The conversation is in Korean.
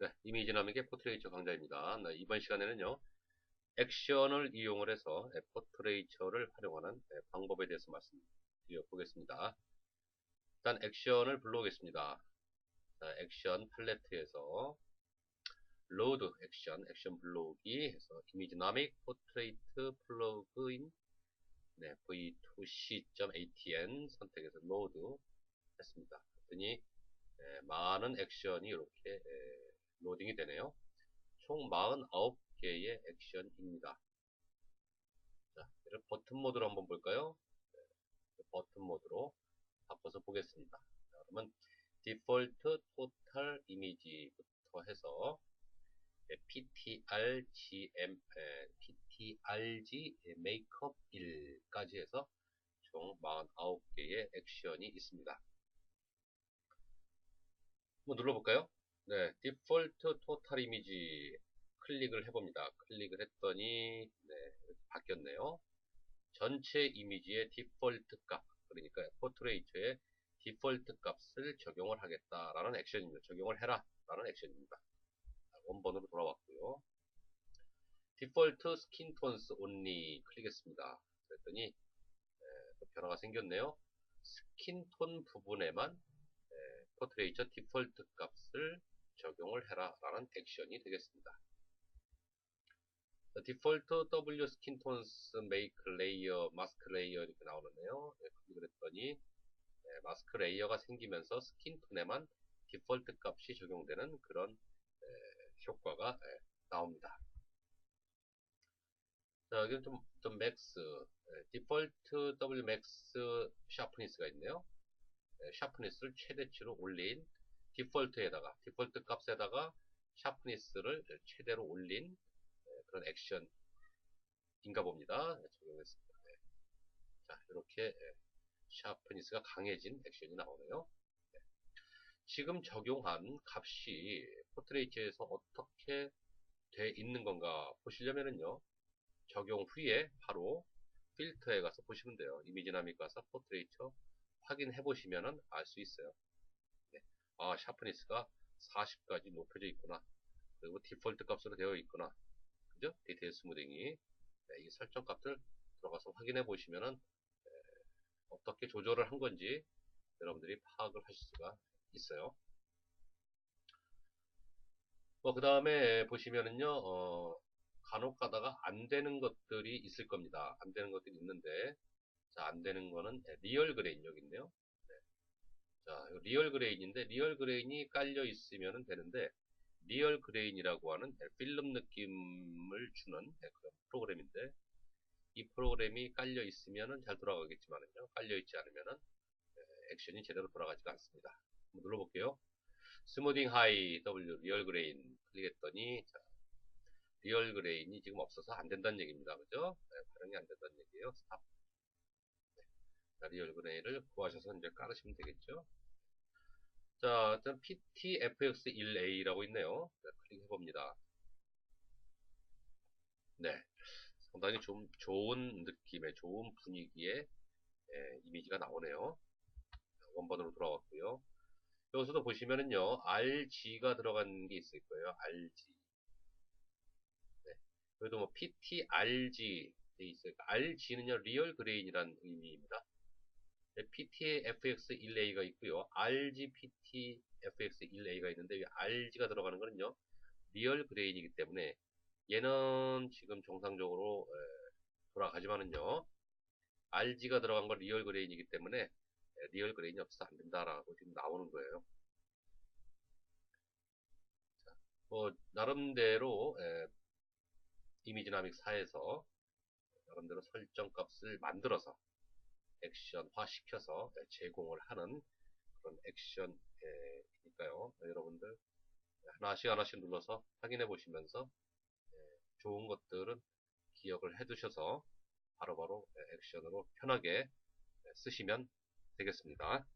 네, 이미지 나믹의 포트레이처 강좌입니다. 네, 이번 시간에는요, 액션을 이용을 해서 네, 포트레이처를 활용하는 네, 방법에 대해서 말씀드려 보겠습니다. 일단 액션을 불러오겠습니다. 자, 액션 팔레트에서 로드 액션, 액션 불러오기 해서 이미지 나믹 포트레이트 플러그인 네, v2c.atn 선택해서 로드 했습니다. 그랬더니 네, 많은 액션이 이렇게 에, 로딩이 되네요. 총 49개의 액션입니다. 자, 이를 버튼 모드로 한번 볼까요? 네, 버튼 모드로 바꿔서 보겠습니다. 자, 그러면 디폴트 토탈 이미지부터 해서 PTR, GM, PTRG 메이크업 1까지 해서 총 49개의 액션이 있습니다. 한번 눌러볼까요? 네, 디폴트 토탈 이미지 클릭을 해봅니다. 클릭을 했더니 네, 바뀌었네요. 전체 이미지의 디폴트 값, 그러니까 포트레이트의 디폴트 값을 적용을 하겠다라는 액션입니다. 적용을 해라 라는 액션입니다. 원본으로 돌아왔고요. 디폴트 스킨 톤스 온리 클릭했습니다. 그랬더니 네, 변화가 생겼네요. 스킨 톤 부분에만 네, 포트레이처 디폴트 값을 적용을 해라 라는 액션이 되겠습니다. 디폴트 W 스킨 톤스 메이크 레이어 마스크 레이어 이렇게 나오는데요. 네, 클릭을 했더니 네, 마스크 레이어가 생기면서 스킨 톤에만 디폴트 값이 적용되는 그런 네, 효과가 네, 나옵니다. 자, 여기는 좀, 좀 맥스, 디폴트 W 맥스 샤프니스가 있네요. 샤프니스를 최대치로 올린 디폴트에다가 디폴트 값에다가 샤프니스를 최대로 올린 그런 액션인가 봅니다. 적용했습니다. 네. 자 이렇게 샤프니스가 강해진 액션이 나오네요. 네. 지금 적용한 값이 포트레이트에서 어떻게 돼 있는 건가 보시려면은요. 적용 후에 바로 필터에 가서 보시면 돼요. 이미지나믹 가서 포트레이터 확인해 보시면은 알 수 있어요. 아, 샤프니스가 40까지 높여져 있구나. 그리고 디폴트 값으로 되어 있구나. 그죠? 디테일 스무딩이. 네, 이 설정 값을 들어가서 확인해 보시면은, 네, 어떻게 조절을 한 건지 여러분들이 파악을 하실 수가 있어요. 뭐, 그 다음에 보시면은요, 어, 간혹 가다가 안 되는 것들이 있을 겁니다. 안 되는 것들이 있는데, 자, 안 되는 거는 리얼 그레인 여기 있네요. 자, 리얼 그레인인데 리얼 그레인이 깔려 있으면 되는데 리얼 그레인이라고 하는 필름 느낌을 주는 그런 프로그램인데 이 프로그램이 깔려 있으면 잘 돌아가겠지만요 깔려 있지 않으면 액션이 제대로 돌아가지가 않습니다. 한번 눌러볼게요. 스무딩 하이 W 리얼 그레인 클릭했더니 자, 리얼 그레인이 지금 없어서 안 된다는 얘기입니다. 그죠? 네, 발행이 안 된다는 얘기예요. 스탑. 네. 리얼 그레인을 구하셔서 이제 깔으시면 되겠죠. 자, 일단 PTFX1A라고 있네요. 네, 클릭해봅니다. 네. 상당히 좀 좋은 느낌의, 좋은 분위기의 예, 이미지가 나오네요. 원본으로 돌아왔고요. 여기서도 보시면은요, RG가 들어간 게 있을 거예요. RG. 네. 여기도 뭐 PTRG 돼 있어요. RG는요, 리얼 그레인이라는 의미입니다. PTFX1A가 있고요. RGPTFX1A가 있는데 RG가 들어가는 거는요. 리얼 그레인이기 때문에 얘는 지금 정상적으로 돌아가지만은요. RG가 들어간 건 리얼 그레인이기 때문에 리얼 그레인이 없어서 안 된다라고 지금 나오는 거예요. 자, 뭐 나름대로 이미지나믹 4에서 나름대로 설정 값을 만들어서 액션화 시켜서 제공을 하는 그런 액션이니까요. 여러분들 하나씩 하나씩 눌러서 확인해 보시면서 좋은 것들은 기억을 해 두셔서 바로바로 액션으로 편하게 쓰시면 되겠습니다.